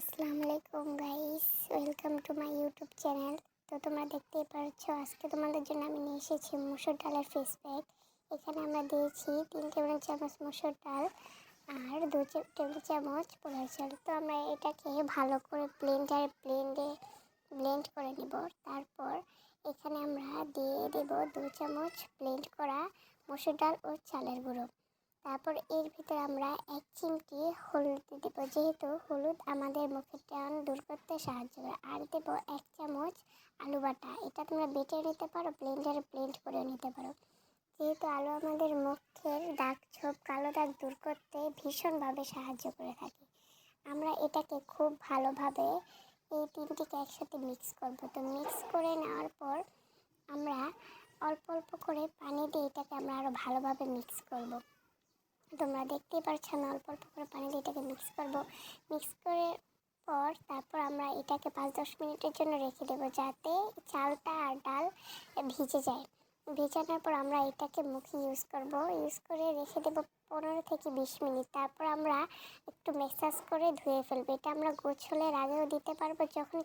আসসালামু আলাইকুম guys welcome to my YouTube channel তো তোমরা দেখতেই পাচ্ছ আজকে তোমাদের জন্য আমি নিয়ে এসেছি মুসুর ডালের ফেস প্যাক এখানে আমরা দিয়েছি তিন টেবিল চামচ মুসুর ডাল আর দু টেবিল চামচ পোলার চাল। তো আমরা এটাকে ভালো করে ব্লেন্ডারে ব্লেন্ডে ব্লেন্ড করে নেব। তারপর এখানে আমরা দিয়ে দেব দু চামচ ব্লেন্ড করা মুসুর ডাল ও চালের গুঁড়ো। তারপর এর ভিতরে আমরা এক চিমটি হলুদ দেবো। যেহেতু হলুদ আমাদের মুখের টান দূর করতে সাহায্য করে। আর দেবো এক চামচ আলু বাটা। এটা তোমরা বেটে নিতে পারো ব্লেন্ডারে ব্লেন্ড করে নিতে পারো। যেহেতু আলু আমাদের মুখের দাগ ছোপ, কালো দাগ দূর করতে ভীষণভাবে সাহায্য করে থাকে। আমরা এটাকে খুব ভালোভাবে এই তিনটিকে একসাথে মিক্স করব। তো মিক্স করে নেওয়ার পর আমরা অল্প অল্প করে পানি দিয়ে এটাকে আমরা আরও ভালোভাবে মিক্স করব। তোমরা দেখতেই পাচ্ছ আমি অল্প অল্প করে পানি দিয়ে এটাকে মিক্স করব। মিক্স করে পর তারপর আমরা এটাকে পাঁচ দশ মিনিটের জন্য রেখে দেবো যাতে চালটা আর ডাল ভিজে যায়। ভেজানোর পর আমরা এটাকে মুখে ইউজ করব। ইউজ করে রেখে দেবো পনেরো থেকে বিশ মিনিট। তারপর আমরা একটু মেসাজ করে ধুয়ে ফেলব। এটা আমরা গোছলের আগেও দিতে পারব যখন